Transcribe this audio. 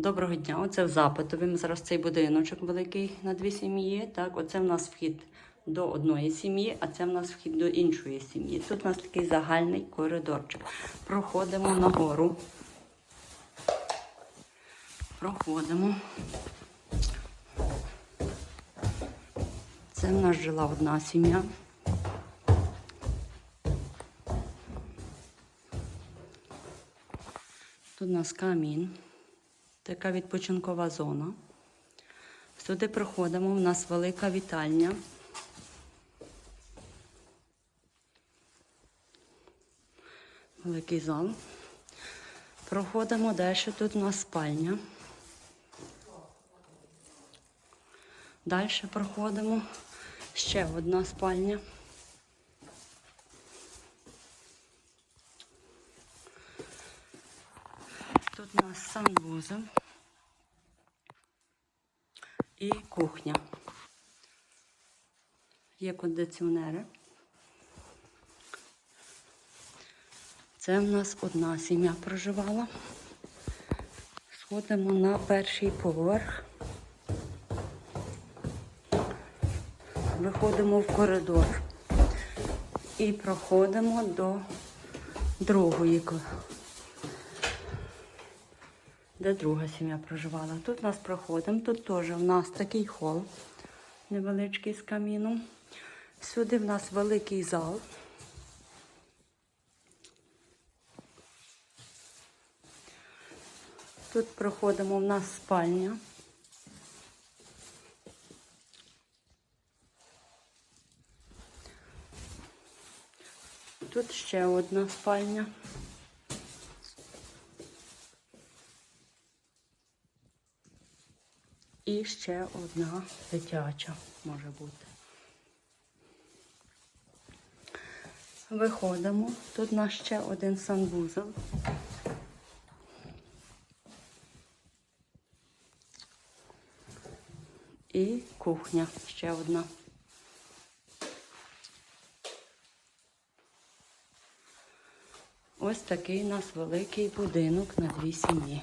Доброго дня. Оце в запитові. Зараз цей будиночок великий на дві сім'ї. Так, оце в нас вхід до одної сім'ї, а це в нас вхід до іншої сім'ї. Тут у нас такий загальний коридорчик. Проходимо нагору. Проходимо. Це в нас жила одна сім'я. Тут у нас камін, така відпочинкова зона. Сюди проходимо, у нас велика вітальня. Великий зал. Проходимо далі, тут у нас спальня. Далі проходимо ще одна спальня. Тут у нас санвузол і кухня. Є кондиціонери. Це в нас одна сім'я проживала. Сходимо на перший поверх. Виходимо в коридор і проходимо до другої де друга сім'я проживала. Тут нас проходимо, тут теж у нас такий хол невеличкий з каміном. Сюди в нас великий зал. Тут проходимо в нас спальня. Тут ще одна спальня. І ще одна дитяча може бути. Виходимо. Тут у нас ще один санвузол. І кухня ще одна. Ось такий у нас великий будинок на дві сім'ї.